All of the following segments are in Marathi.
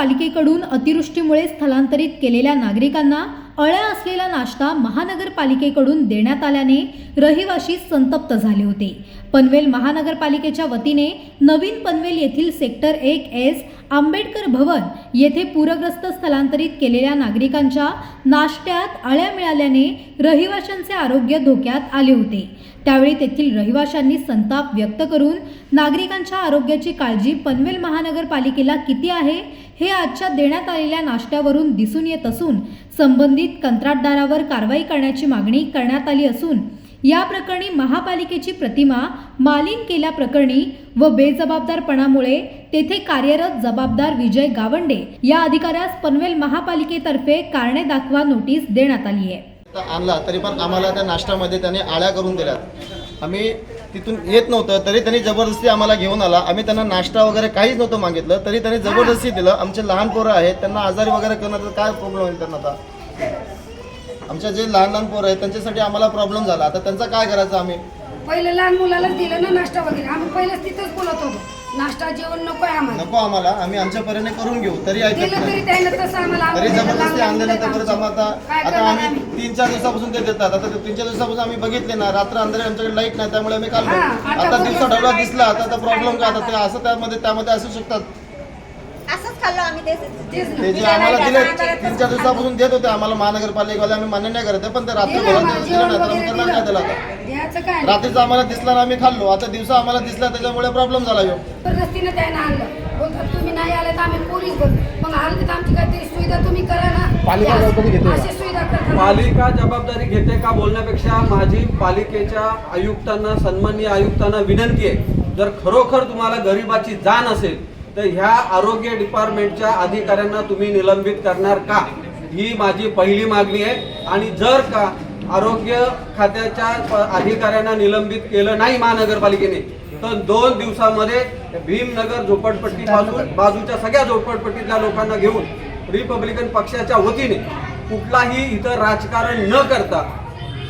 महानगरपालिकेकडून अतिवृष्टीमुळे स्थलांतरित केलेल्या नागरिकांना अळ्या असलेला नाश्ता महानगरपालिकेकडून देण्यात आल्याने रहिवाशी संतप्त झाले होते. पनवेल महानगरपालिकेच्या वतीने नवीन पनवेल येथील सेक्टर एक एस आंबेडकर भवन येथे पूरग्रस्त स्थलांतरित केलेल्या नागरिकांच्या नाश्त्यात अळ्या मिळाल्याने रहिवाशांचे आरोग्य धोक्यात आले होते. त्यावेळी तेथील रहिवाशांनी संताप व्यक्त करून नागरिकांच्या आरोग्याची काळजी पनवेल महानगरपालिकेला किती आहे हे आजच्या देण्यात आलेल्या नाश्त्यावरून दिसून येत असून संबंधित कंत्राटदारावर कारवाई करण्याची मागणी करण्यात आली असून या प्रकरणी महापालिकेची प्रतिमा मालिन केल्याप्रकरणी व बेजबाबदारपणामुळे तेथे कार्यरत जबाबदार विजय गावंडे या अधिकाऱ्यास पनवेल महापालिकेतर्फे कारणे दाखवा नोटीस देण्यात आली आहे. आणला तरी पण आम्हाला त्या नाश्त्यामध्ये त्याने आळ्या करून दिल्यात. आम्ही तिथून येत नव्हतं तरी त्यांनी जबरदस्ती आम्हाला घेऊन आला. आम्ही त्यांना नाश्ता वगैरे काहीच नव्हतं मागितलं तरी त्यांनी जबरदस्ती दिलं. आमचे लहान पोरं आहेत त्यांना आजारी वगैरे करणं काय प्रॉब्लेम होईल त्यांना आता? आमच्या जे लहान लहान पोरं आहेत त्यांच्यासाठी आम्हाला प्रॉब्लेम झाला. आता त्यांचा काय करायचं आम्ही? पहिले लहान मुलालाच दिलं ना नाश्ता वगैरे. आम्ही पहिलेच तिथंच बोलत होतो. नाश्ता जेवण नको आम्हाला. नको आम्हाला. आम्ही आमच्या परीने करून घेऊ. तरी ऐकत दिलं नाही. तरी त्यानं तसं आम्हाला तरी आवडलं. जबरदस्ती लहान आणल्यानंतर परत आम्हाला. काय आता करणार आम्ही आम्ही? तीन चार दिवसापासून ते देतात. आता ते तीन चार दिवसापासून आम्ही बघितले ना. रात्र अंधारे आमच्याकडे लाइट नाही. त्यामुळे आम्ही काढलो हा, आता दिवसा ढवळा दिसला. आता प्रॉब्लेम काय? आता ते असं त्यामध्ये त्यामध्ये असू शकतात. खाल्लो आम्ही ते तेच ना. ते जे आम्हाला दिले तीन चार दिवसापासून देत होते आम्हाला महानगरपालिकेवाले आम्ही मान्य नाही करत आहे, पण ते रात्री दिलं आम्हाला, दिलं जेवण नाही तर वगैरे मग करणार काय त्याला दिलं. आता? द्यायचं काय? रात्रीचं आम्हाला दिसला ना आम्ही खाल्लो. आता दिवसा आम्हाला दिसला त्याच्यामुळे प्रॉब्लेम झाला ह्यो जबरदस्तीनं त्यानं आणलं. बोलतात तुम्ही नाही आले तर आम्ही पोलीस बोल मग आले तर आमची काहीतरी सुविधा तुम्ही करा ना. पालिका त्या- जबाबदारी घेते का? अशी सुविधा करतात पालिका जबाबदारी घेते का बोलण्यापेक्षा माझी पालिकेच्या आयुक्तांना सन्माननीय आयुक्तांना विनंती आहे. जर खरोखर तुम्हाला गरिबाची जाण असेल तर ह्या आरोग्य डिपार्टमेंटच्या अधिकाऱ्यांना तुम्ही निलंबित करणार का? ही माझी पहिली मागणी आहे. आणि जर का आरोग्य खात्याच्या अधिकाऱ्यांना निलंबित केलं नाही महानगरपालिकेने तर दोन दिवसामध्ये भीमनगर झोपडपट्टीपासून बाजूच्या सगळ्या झोपडपट्टीतल्या लोकांना घेऊन रिपब्लिकन पक्षाच्या वतीने कुठलाही इतर राजकारण न करता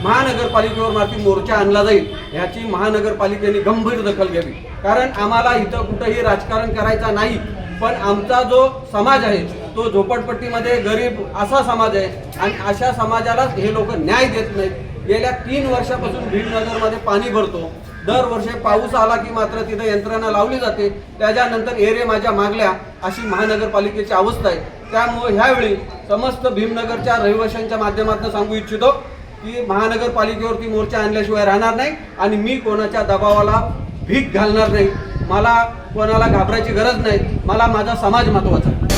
महानगरपालिकेवर माती मोर्चा आणला जाईल ह्याची महानगरपालिकेने गंभीर दखल घ्यावी. कारण आम्हाला इथं कुठंही राजकारण करायचा नाही पण आमचा जो समाज आहे तो झोपडपट्टीमध्ये गरीब असा समाज आहे आणि अशा समाजालाच हे लोक न्याय देत नाहीत. गेल्या तीन वर्षापासून भीमनगरमध्ये पाणी भरतो. दरवर्षी पाऊस आला की मात्र तिथं यंत्रणा लावली जाते. त्याच्यानंतर एरे माझ्या मागल्या अशी महानगरपालिकेची अवस्था आहे. त्यामुळे ह्यावेळी समस्त भीमनगरच्या रहिवाशांच्या माध्यमातून सांगू इच्छितो की महानगरपालिकेवरती मोर्चा आणल्याशिवाय राहणार नाही आणि मी कोणाच्या दबावाला भीक घालणार नाही. मला कोणाला घाबरायची गरज नाही. मला माझा समाज महत्त्वाचा आहे.